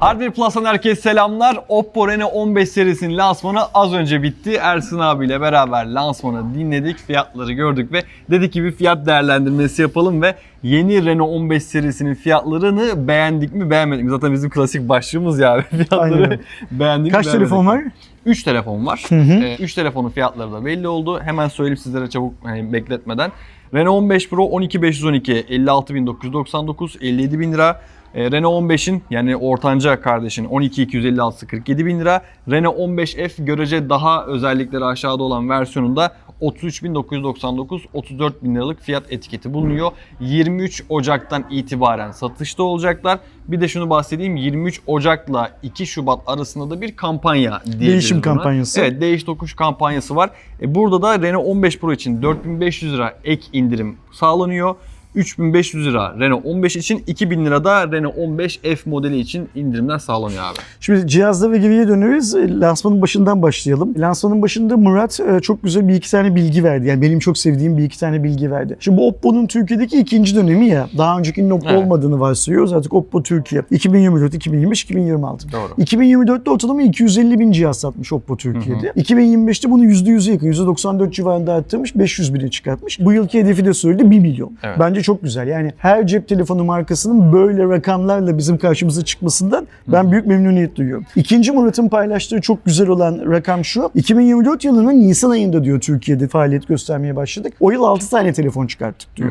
Hardware Plus'tan herkese selamlar. Oppo Reno 15 serisinin lansmanı az önce bitti. Ersin abiyle beraber lansmanı dinledik, fiyatları gördük ve dedik ki bir fiyat değerlendirmesi yapalım ve yeni Reno 15 serisinin fiyatlarını beğendik mi beğenmedik mi? Zaten bizim klasik başlığımız ya fiyatları Aynen. beğendik mi Kaç telefon var? 3 telefon var. hı. 3 telefonun fiyatları da belli oldu. Hemen söyleyeyim sizlere çabuk hani bekletmeden. Renault 15 Pro 12512 56999 57000 lira. E, Renault 15'in yani ortanca kardeşin 12256 47000 lira. Renault 15F görece daha özellikleri aşağıda olan versiyonunda 33.999 34 bin liralık fiyat etiketi bulunuyor. 23 Ocak'tan itibaren satışta olacaklar. Bir de şunu bahsedeyim 23 Ocak'la 2 Şubat arasında da bir kampanya diyebiliriz Değişim buna. kampanyası. Evet değiş tokuş kampanyası var. E, burada da Renault 15 Pro için 4500 lira ek indirim sağlanıyor. 3500 lira Renault 15 için 2000 lira da Renault 15 F modeli için indirimler sağlanıyor abi. Şimdi cihazda ve geriye döneriz. E, Lansmanın başından başlayalım. Lansmanın başında Murat e, çok güzel bir iki tane bilgi verdi. Yani benim çok sevdiğim bir iki tane bilgi verdi. Şimdi bu Oppo'nun Türkiye'deki ikinci dönemi ya. Daha öncekinin Oppo Evet. olmadığını varsayıyoruz. Artık Oppo Türkiye. 2024, 2025, 2026. Doğru. 2024'te ortalama 250 bin cihaz satmış Oppo Türkiye'de. 2025'te bunu %100'e yakın, %94 civarında arttırmış, 500 bine çıkartmış. Bu yılki hedefi de söyledi 1 milyon. Evet. Bence çok güzel. Yani her cep telefonu markasının böyle rakamlarla bizim karşımıza çıkmasından ben büyük memnuniyet duyuyorum. İkinci Murat'ın paylaştığı çok güzel olan rakam şu. 2024 yılının Nisan ayında diyor Türkiye'de faaliyet göstermeye başladık. O yıl 6 tane telefon çıkarttık diyor.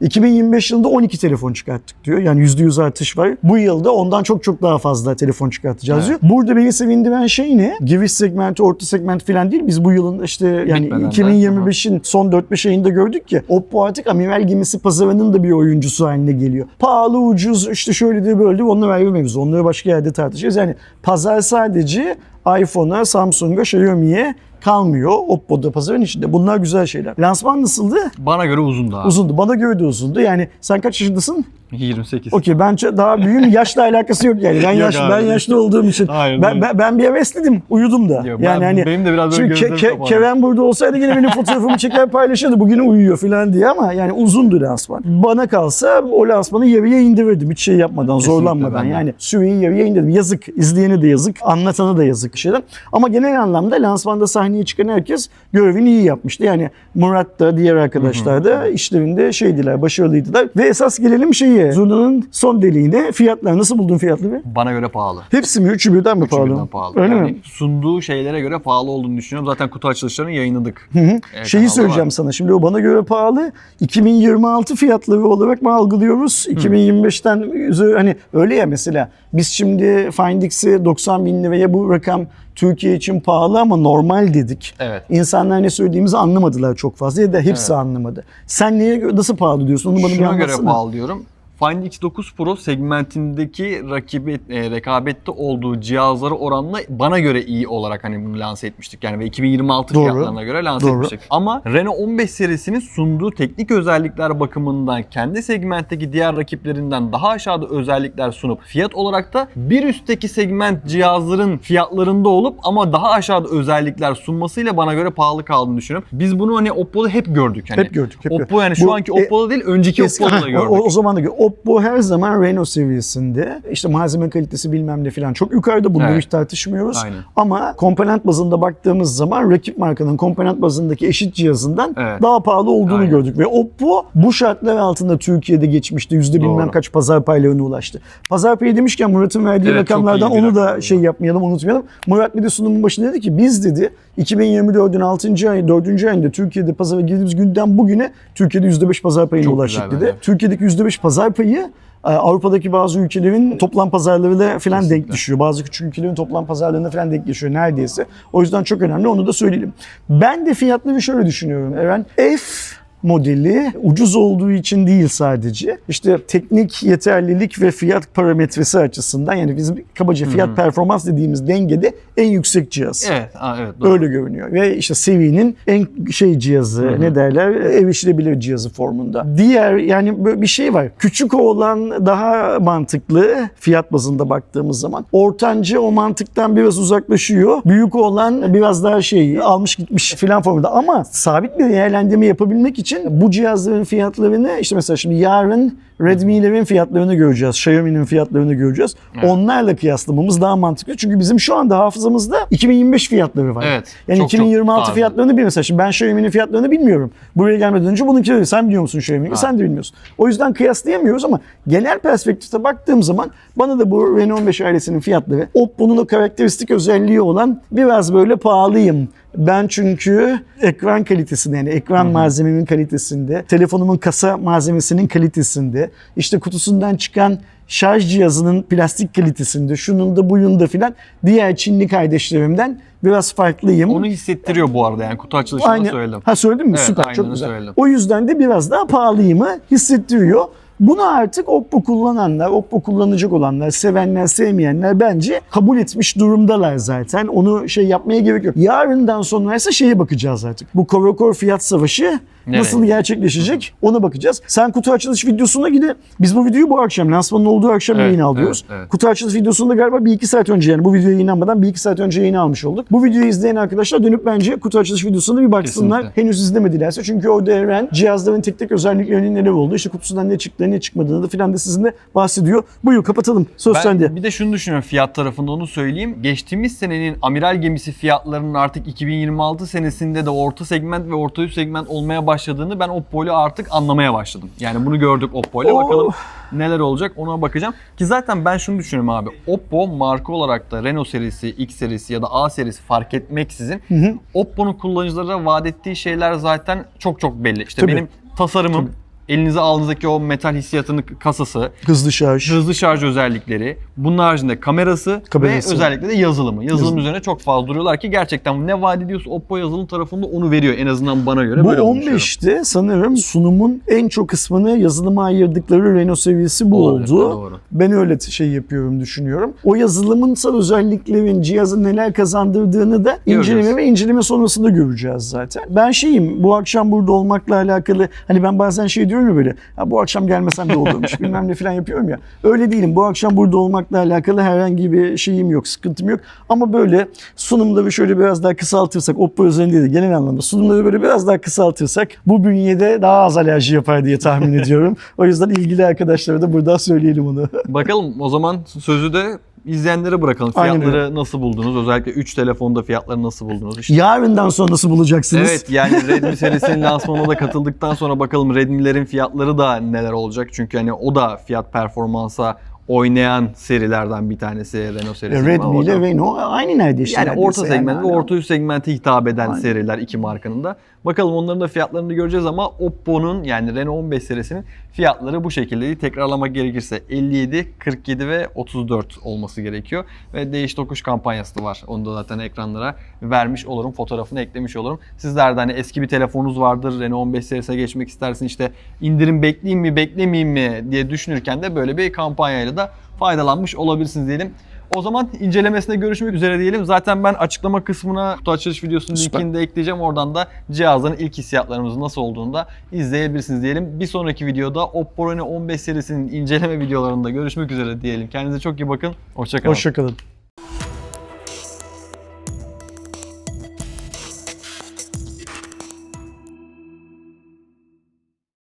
2025 yılında 12 telefon çıkarttık diyor. Yani %100 artış var. Bu yılda ondan çok çok daha fazla telefon çıkartacağız Evet. diyor. Burada beni sevindiren şey ne? Giriş segmenti, orta segment falan değil. Biz bu yılın işte yani Bitmeden de. 2025'in son 4-5 ayında gördük ki Oppo artık amiral gemisi pazarının da bir oyuncusu haline geliyor. Pahalı, ucuz, işte şöyle de böyle de onlar ayrı mevzu. Onları başka yerde tartışacağız. Yani pazar sadece iPhone'a, Samsung'a, Xiaomi'ye kalmıyor. Oppo'da pazarın içinde. Bunlar güzel şeyler. Lansman nasıldı? Bana göre uzun daha. Uzundu. Bana göre de uzundu. Yani sen kaç yaşındasın? 28. Okey ben daha büyüğüm. Yaşla alakası yok yani. Ben Yok yaş abi. ben yaşlı olduğum için. Hayır, ben, ben, ben bir hevesledim. Uyudum da. Yok, ben- yani hani benim de biraz böyle gözlerim kapalı. Kerem burada olsaydı yine benim fotoğrafımı çeker paylaşırdı. Bugün uyuyor falan diye ama yani uzundu lansman. Bana kalsa o lansmanı yarıya indirirdim. Hiç şey yapmadan, Kesinlikle zorlanmadan. ben. Yani süreyi yarıya indirdim. Yazık. izleyene de yazık. Anlatana da yazık şeyden. Ama genel anlamda lansmanda sahneye çıkan herkes görevini iyi yapmıştı. Yani Murat da diğer arkadaşlar da işlerinde şeydiler, başarılıydılar. Ve esas gelelim şeye. Zurna'nın son deliğine. Fiyatlar. Nasıl buldun fiyatları? Bana göre pahalı. Hepsi mi? Üçü birden mi Üçü pahalı? birden pahalı. Öyle yani mi? sunduğu şeylere göre pahalı olduğunu düşünüyorum. Zaten kutu açılışlarını yayınladık. Hı. Evet, Şeyi kanalda söyleyeceğim var. sana. Şimdi o bana göre pahalı. 2026 fiyatları olarak mı algılıyoruz? 2025'ten üzeri- hani öyle ya mesela. Biz şimdi Find X'i 90 bin liraya bu rakam Türkiye için pahalı ama normal dedik. Evet. İnsanlar ne söylediğimizi anlamadılar çok fazla ya da hepsi anlamadı. Sen neye göre nasıl pahalı diyorsun? Onu bana bir Şuna göre anlatsana. pahalı diyorum. Find X9 Pro segmentindeki rakibi, e, rekabette olduğu cihazlara oranla bana göre iyi olarak hani bunu lanse etmiştik. Yani ve 2026 Doğru. fiyatlarına göre lanse Doğru. etmiştik. Ama Renault 15 serisinin sunduğu teknik özellikler bakımından kendi segmentteki diğer rakiplerinden daha aşağıda özellikler sunup fiyat olarak da bir üstteki segment cihazların fiyatlarında olup ama daha aşağıda özellikler sunmasıyla bana göre pahalı kaldığını düşünüyorum. Biz bunu hani Oppo'da hep gördük. Hani Hep gördük, hep Oppo yani şu Bu- anki e, Oppo'da değil önceki Eski- Oppo'da da gördük. O, o zaman da Oppo her zaman Renault seviyesinde. İşte malzeme kalitesi bilmem ne falan çok yukarıda. Bunları Evet. hiç tartışmıyoruz. Aynen. Ama komponent bazında baktığımız zaman rakip markanın komponent bazındaki eşit cihazından Evet. daha pahalı olduğunu Aynen. gördük. Ve Oppo bu şartlar altında Türkiye'de geçmişti. Yüzde bilmem kaç pazar paylarına ulaştı. Pazar payı demişken Murat'ın verdiği Evet, rakamlardan onu da rakam. şey yapmayalım, unutmayalım. Murat bir de sunumun başında dedi ki biz dedi 2024'ün 6. ayı 4. ayında Türkiye'de pazara girdiğimiz günden bugüne Türkiye'de %5 pazar payına Çok ulaştık dedi. bence. Türkiye'deki %5 pazar payı e, Avrupa'daki bazı ülkelerin toplam pazarlarıyla falan denk Kesinlikle. düşüyor. Bazı küçük ülkelerin toplam pazarlarına falan denk düşüyor neredeyse. O yüzden çok önemli onu da söyleyelim. Ben de fiyatları şöyle düşünüyorum Eren. F modeli ucuz olduğu için değil sadece. İşte teknik yeterlilik ve fiyat parametresi açısından yani bizim kabaca fiyat performans dediğimiz dengede en yüksek cihaz. Evet, aa, evet doğru. Öyle görünüyor. Ve işte Sevi'nin en şey cihazı ne derler ev işleyebilir cihazı formunda. Diğer yani böyle bir şey var. Küçük olan daha mantıklı fiyat bazında baktığımız zaman. Ortanca o mantıktan biraz uzaklaşıyor. Büyük olan biraz daha şey almış gitmiş filan formunda. Ama sabit bir değerlendirme yapabilmek için bu cihazların fiyatlarını işte mesela şimdi yarın Redmi'lerin fiyatlarını göreceğiz. Xiaomi'nin fiyatlarını göreceğiz. Evet. Onlarla kıyaslamamız daha mantıklı. Çünkü bizim şu anda hafızamızda 2025 fiyatları var. Evet, Yani çok çok 2026 taze. fiyatlarını bilmiyorum. Mesela şimdi ben Xiaomi'nin fiyatlarını bilmiyorum. Buraya gelmeden önce bununkileri sen biliyor musun Xiaomi'yi? Sen de bilmiyorsun. O yüzden kıyaslayamıyoruz ama genel perspektifte baktığım zaman bana da bu Reno 15 ailesinin fiyatları Oppo'nun o karakteristik özelliği olan biraz böyle pahalıyım. Ben çünkü ekran kalitesinde yani ekran malzememin kalitesinde, telefonumun kasa malzemesinin kalitesinde, işte kutusundan çıkan şarj cihazının plastik kalitesinde, şunun da buyun da filan diğer Çinli kardeşlerimden biraz farklıyım. Onu hissettiriyor bu arada yani kutu açılışında Aynen. söyledim. Ha söyledin mi? Evet, Süper çok güzel. söyledim. O yüzden de biraz daha pahalıyımı hissettiriyor. Bunu artık Oppo kullananlar, Oppo kullanacak olanlar, sevenler, sevmeyenler bence kabul etmiş durumdalar zaten. Onu şey yapmaya gerek yok. Yarından sonra ise şeye bakacağız artık. Bu korokor fiyat savaşı Nereye? nasıl gerçekleşecek ona bakacağız. Sen kutu açılış videosuna gide. Biz bu videoyu bu akşam, lansmanın olduğu akşam Evet, yayın alıyoruz. evet, evet. Kutu açılış videosunda galiba bir iki saat önce yani bu video yayınlanmadan bir iki saat önce yayını almış olduk. Bu videoyu izleyen arkadaşlar dönüp bence kutu açılış videosuna bir baksınlar. Kesinlikle. Henüz izlemedilerse çünkü orada Eren cihazların tek tek özelliklerinin neler olduğu, işte kutusundan ne çıktığını ne çıkmadığını da filan da sizinle bahsediyor. Buyur kapatalım. Söz Ben sende. bir de şunu düşünüyorum fiyat tarafında onu söyleyeyim. Geçtiğimiz senenin amiral gemisi fiyatlarının artık 2026 senesinde de orta segment ve orta üst segment olmaya başladığını ben Oppo'yla artık anlamaya başladım. Yani bunu gördük Oppo'yla. Oh. Bakalım neler olacak ona bakacağım. Ki zaten ben şunu düşünüyorum abi. Oppo marka olarak da Renault serisi, X serisi ya da A serisi fark etmeksizin. Oppo'nun kullanıcılara vaat ettiği şeyler zaten çok çok belli. İşte Tabii. benim tasarımım, elinize aldığınızdaki o metal hissiyatının kasası, Hızlı şarj. hızlı şarj özellikleri, bunun haricinde kamerası, Kamerası. ve özellikle de yazılımı. Yazılım Yazılım. üzerine çok fazla duruyorlar ki gerçekten ne vaat ediyorsa Oppo yazılım tarafında onu veriyor. En azından bana göre Bu böyle olduğunu düşünüyorum. 15'te sanırım sunumun en çok kısmını yazılıma ayırdıkları Renault seviyesi bu Olabilir, oldu. doğru. Ben öyle şey yapıyorum düşünüyorum. O yazılımsal özelliklerin cihazın neler kazandırdığını da Göreceğiz. inceleme ve inceleme sonrasında göreceğiz zaten. Ben şeyim bu akşam burada olmakla alakalı hani ben bazen şey diyorum ya böyle ya bu akşam gelmesem de olurmuş bilmem ne falan yapıyorum ya. Öyle değilim. Bu akşam burada olmakla alakalı herhangi bir şeyim yok, sıkıntım yok. Ama böyle sunumları şöyle biraz daha kısaltırsak, Oppo özelinde de genel anlamda sunumları böyle biraz daha kısaltırsak bu bünyede daha az alerji yapar diye tahmin ediyorum. O yüzden ilgili arkadaşlara da buradan söyleyelim onu. Bakalım o zaman sözü de izleyenlere bırakalım. Aynen Fiyatları nasıl buldunuz? Özellikle 3 telefonda fiyatları nasıl buldunuz? İşte Yarından sonra nasıl bulacaksınız? Evet yani Redmi serisinin lansmanına da katıldıktan sonra bakalım Redmi'lerin fiyatları da neler olacak. Çünkü hani o da fiyat performansa oynayan serilerden bir tanesi Renault serisi. Redmi ile. Renault aynı neredeyse. Yani neredeyse orta segment ve orta üst segmente hitap eden Aynen. seriler iki markanın da. Bakalım onların da fiyatlarını göreceğiz ama Oppo'nun yani Reno 15 serisinin fiyatları bu şekilde. Tekrarlamak gerekirse 57, 47 ve 34 olması gerekiyor. Ve değiş tokuş kampanyası da var. Onu da zaten ekranlara vermiş olurum. Fotoğrafını eklemiş olurum. Sizler de hani eski bir telefonunuz vardır. Reno 15 serisine geçmek istersin işte indirim bekleyeyim mi beklemeyeyim mi diye düşünürken de böyle bir kampanyayla da faydalanmış olabilirsiniz diyelim. O zaman incelemesinde görüşmek üzere diyelim. Zaten ben açıklama kısmına kutu açılış videosunun Süper. linkini de ekleyeceğim. Oradan da cihazların ilk hissiyatlarımızın nasıl olduğunu da izleyebilirsiniz diyelim. Bir sonraki videoda Oppo Reno 15 serisinin inceleme videolarında görüşmek üzere diyelim. Kendinize çok iyi bakın. Hoşçakalın. Hoşçakalın.